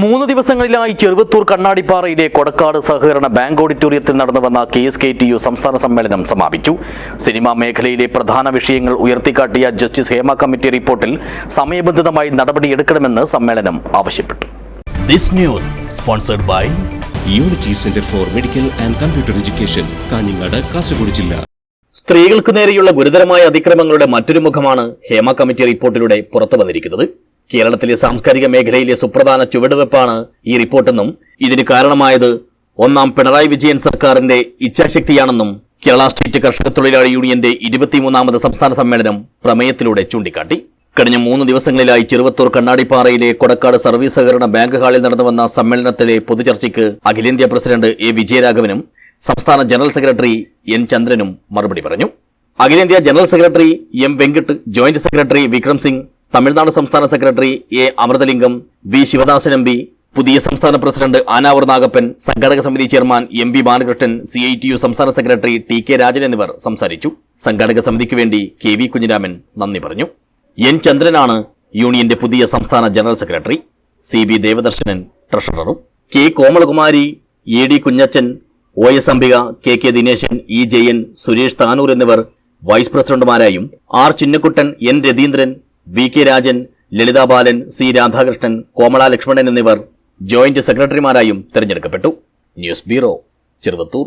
മൂന്ന് ദിവസങ്ങളിലായി ചെറുവത്തൂർ കണ്ണാടിപ്പാറയിലെ കൊടക്കാട് സഹകരണ ബാങ്ക് ഓഡിറ്റോറിയത്തിൽ നടന്നു വന്ന K S K T U സംസ്ഥാന സമ്മേളനം സമാപിച്ചു. സിനിമാ മേഖലയിലെ പ്രധാന വിഷയങ്ങൾ ഉയർത്തിക്കാട്ടിയ ജസ്റ്റിസ് ഹേമ കമ്മിറ്റി റിപ്പോർട്ടിൽ സമയബന്ധിതമായി നടപടിയെടുക്കണമെന്ന് സമ്മേളനം ആവശ്യപ്പെട്ടു. This news sponsored by unity centre for medical and computer education Kanhangad Kasaragod ജില്ല. സ്ത്രീകൾക്ക് നേരെയുള്ള ഗുരുതരമായ അതിക്രമങ്ങളുടെ മറ്റൊരു മുഖമാണ് ഹേമ കമ്മിറ്റി റിപ്പോർട്ടിലൂടെ പുറത്തു വന്നിരിക്കുന്നത്. കേരളത്തിലെ സാംസ്കാരിക മേഖലയിലെ സുപ്രധാന ചുവടുവെപ്പാണ് ഈ റിപ്പോർട്ടെന്നും ഇതിന് കാരണമായത് ഒന്നാം പിണറായി വിജയൻ സർക്കാരിന്റെ ഇച്ഛാശക്തിയാണെന്നും കേരള സ്റ്റേറ്റ് കർഷക തൊഴിലാളി യൂണിയന്റെ ഇരുപത്തിമൂന്നാമത് സംസ്ഥാന സമ്മേളനം പ്രമേയത്തിലൂടെ ചൂണ്ടിക്കാട്ടി. കഴിഞ്ഞ മൂന്ന് ദിവസങ്ങളിലായി ചെറുവത്തൂർ കണ്ണാടിപ്പാറയിലെ കൊടക്കാട് സർവീസ് സഹകരണ ബാങ്ക് ഹാളിൽ നടന്നുവന്ന സമ്മേളനത്തിലെ പൊതുചർച്ചയ്ക്ക് അഖിലേന്ത്യാ പ്രസിഡന്റ് എ വിജയരാഘവനും സംസ്ഥാന ജനറൽ സെക്രട്ടറി എൻ ചന്ദ്രനും മറുപടി പറഞ്ഞു. അഖിലേന്ത്യാ general secretary M Venkat joint secretary Vikram Singh Tamil Nadu സംസ്ഥാന secretary A Amritalingam V Sivadasan M P പുതിയ സംസ്ഥാന പ്രസിഡന്റ് ആനാവർ നാഗപ്പൻ സംഘാടക സമിതി chairman M P Balakrishnan C I T U സംസ്ഥാന സെക്രട്ടറി ടി കെ രാജൻ എന്നിവർ സംസാരിച്ചു. സംഘാടക സമിതിക്ക് വേണ്ടി കെ വി കുഞ്ഞിരാമൻ നന്ദി പറഞ്ഞു. എൻ ചന്ദ്രനാണ് യൂണിയന്റെ പുതിയ സംസ്ഥാന general secretary. C B Devadarshanan ട്രഷററും. K Komalakumari A D Kunjachan O S Ambika K K Dineshan E Jayan Suresh Thanur എന്നിവർ vice പ്രസിഡന്റുമാരായും R Chinnakuttan N Ratheendran V K Rajan Lalitha Balan C Radhakrishnan Komala Lakshmanan എന്നിവർ joint സെക്രട്ടറിമാരായും തെരഞ്ഞെടുക്കപ്പെട്ടു. News bureau Cheruvathur.